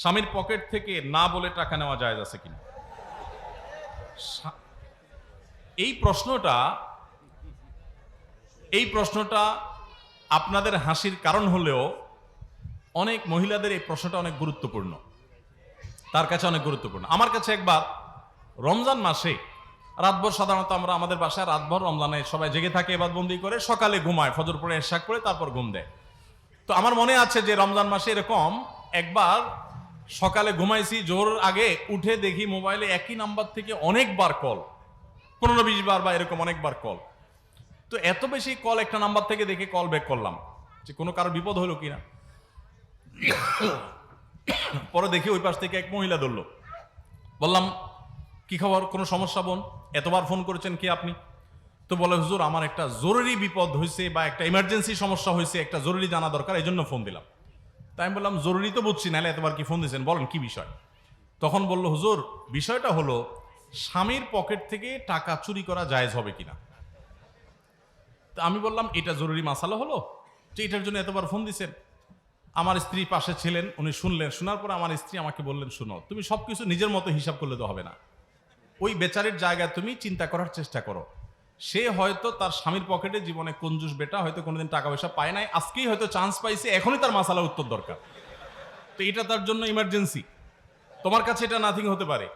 স্বামীর পকেট থেকে না বলে টাকা নেওয়া যায় আছে কিনা? এই প্রশ্নটা এই প্রশ্নটা আপনাদের হাসির কারণ হলেও অনেক মহিলাদের এই প্রশ্নটা অনেক গুরুত্বপূর্ণ। তার কাছে অনেক গুরুত্বপূর্ণ। আমার কাছে একবার রমজান মাসে, রাতভর সাধারণত আমরা আমাদের বাসায় রাতভর রমজানে সবাই জেগে থাকে এবার বন্দি করে, সকালে ঘুমায়, ফজর পরে এশাক করে তারপর ঘুম দেয়। তো আমার মনে আছে যে রমজান মাসে এরকম একবার সকালে ঘুমাইছি, জোর আগে উঠে দেখি মোবাইলে একই নাম্বার থেকে অনেকবার কল। পনেরো, বিশ বার বা এরকম অনেকবার কল। তো এত বেশি কল একটা নাম্বার থেকে দেখে কল ব্যাক করলাম, যে কোনো কারও বিপদ হলো কিনা। পরে দেখি ওই পাশ থেকে এক মহিলা ধরলো। বললাম, কি খবর? কোনো সমস্যা বোন? এতবার ফোন করেছেন কি আপনি? তো বলে, হুজুর, আমার একটা জরুরি বিপদ হয়েছে বা একটা ইমার্জেন্সি সমস্যা হয়েছে একটা জরুরি জানা দরকার এই জন্য ফোন দিলাম। তাই আমি বললাম, জরুরি তো বুঝছি, নাহলে এতবার কি ফোন দিয়েছেন বলেন, কি বিষয়? তখন বলল, হুজুর, বিষয়টা হলো, স্বামীর পকেট থেকে টাকা চুরি করা জায়েজ হবে কিনা? তা আমি বললাম, এটা জরুরি মাসালা হলো যে এটার জন্য এতবার ফোন দিছেন। আমার স্ত্রী পাশে ছিলেন, উনি শুনলেন। শোনার পর আমার স্ত্রী আমাকে বললেন, শুনো, তুমি সবকিছু নিজের মতো হিসাব করলে তো হবে না। ওই বেচারির জায়গায় তুমি চিন্তা করার চেষ্টা করো। সে হয়তো তার স্বামীর পকেটে জীবনে কঞ্জুস বেটা, হয়তো কোনোদিন টাকা পয়সা পায় নাই। আজকেই হয়তো চান্স পাইছে, এখনই তার মাসালা উত্তর দরকার। তো এটা তার জন্য ইমার্জেন্সি তোমার কাছে এটা নাথিং হতে পারে।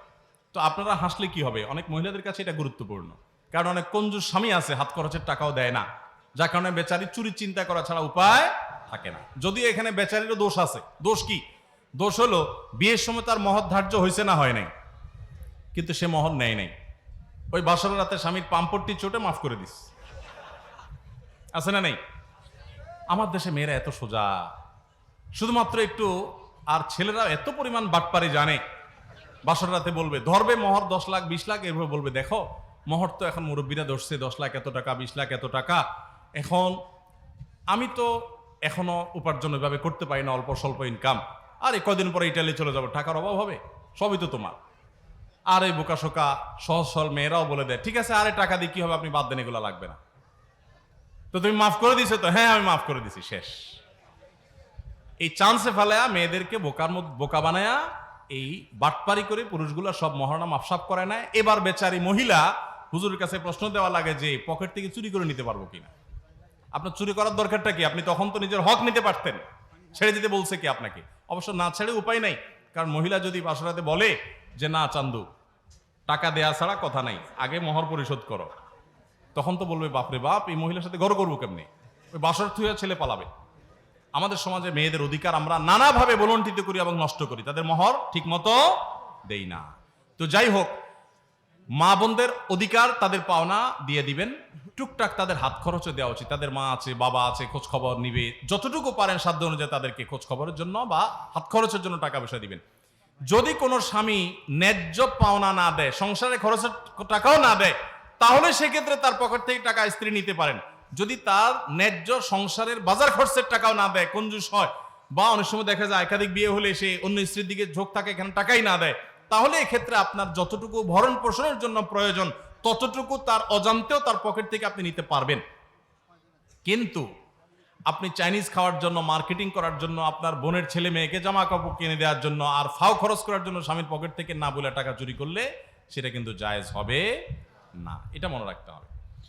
তো আপনারা হাসলে কি হবে? অনেক মহিলাদের কাছে এটা গুরুত্বপূর্ণ। কারণ অনেক কঞ্জুস স্বামী আছে, হাত খরচের টাকাও দেয় না। যার কারণে বেচারি চুরি চিন্তা করা ছাড়া উপায় থাকে না। যদিও এখানে বেচারিরও দোষ আছে, দোষ কি? দোষ হলো, বিয়ের সময় তার মহৎ ধার্য হয়েছে না হয় নাই। কিন্তু সে মহৎ নেয় নাই। ওই বাসর রাতে স্বামীর পাম্পটটি চোটে মাফ করে দিস। আছে না নেই? আমার দেশে মেয়েরা এত সোজা। শুধুমাত্র একটু, আর ছেলেরা এত পরিমাণ বাটপারি জানে। বাসর রাতে বলবে, ধরবে মহর দশ লাখ, বিশ লাখ, এভাবে বলবে, দেখো, মহর তো এখন মুরব্বীরা ধরছে দশ লাখ এত টাকা, বিশ লাখ এত টাকা। এখন আমি তো এখনও উপার্জন এভাবে করতে পারি না, অল্প স্বল্প ইনকাম আর কদিন পরে ইটালি চলে যাব, টাকার অভাব হবে, সবই তো তোমার। আর এই বোকাশোকা সহজ সরল মেয়েরাও বলে দেয়, ঠিক আছে, আরে টাকা দিয়ে কি হবে? আপনি বাদ দেন, এগুলো লাগবে না। তো তুমি মাফ করে দিছো তো? হ্যাঁ আমি মাফ করে দিছি, শেষ। এই চান্সে ফেলায়া মেয়েদেরকে বোকার বোকা বানায়া এই বাটপারি করে পুরুষগুলো সব মহারণা মাফসাফ করে নেয়। এবার বেচারি মহিলা হুজুরের কাছে প্রশ্ন দেওয়া লাগে যে, পকেট থেকে চুরি করে নিতে পারব কিনা? আপনার চুরি করার দরকারটা কি? আপনি তখন তো নিজের হক নিতে পারতেন। ছেড়ে দিতে বলছে কি আপনাকে? অবশ্য না ছেড়ে উপায় নাই। কারণ মহিলা যদি বাসরাতে বলে যে না চান্দু, টাকা দেয়া ছাড়া কথা নাই, আগে মহর পরিশোধ করো। তখন তো বলবে, বাপরে বাপ, এই মহিলার সাথে গড় করব কেমনি? ওই বাসর থুয়া ছেলে পালাবে। আমাদের সমাজে মেয়েদের অধিকার আমরা নানাভাবে বলন্টিত করি এবং নষ্ট করি। তাদের মহর ঠিক মতো দেই না। তো যাই হোক, মা বোনদের অধিকার তাদের পাওনা দিয়ে দিবেন। টুকটাক তাদের হাত খরচও দেওয়া উচিত। তাদের মা আছে, বাবা আছে, খোঁজ খবর নিবে। যতটুকু পারেন সাধ্য অনুযায়ী তাদেরকে খোঁজ খবরের জন্য বা হাত খরচের জন্য টাকা পয়সা দিবেন। যদি কোনো স্বামী ন্যায্য পাওনা না দেয়, সংসারে খরচের টাকাও না দেয়, তাহলে সেক্ষেত্রে তার পকেট থেকে টাকা স্ত্রী নিতে পারেন। যদি তার ন্যায্য সংসারের বাজার খরচের টাকাও না দেয় কঞ্জুস হয়, বা অনেক সময় দেখা যায় একাধিক বিয়ে হলে সে অন্য স্ত্রীর দিকে ঝোঁক থাকে, এখানে টাকাই না দেয়, তাহলে এক্ষেত্রে আপনার যতটুকু ভরণ পোষণের জন্য প্রয়োজন, ততটুকু তার অজান্তেও তার পকেট থেকে আপনি নিতে পারবেন। কিন্তু আপনি চাইনিজ খাওয়ার জন্য মার্কেটিং করার জন্য, আপনার বোনের ছেলে মেয়েকে জামা কাপড় কিনে দেওয়ার জন্য আর ফাও খরচ করার জন্য স্বামীর পকেট থেকে না বলে টাকা চুরি করলে, সেটা কিন্তু জায়েজ হবে না। এটা মনে রাখতে হবে।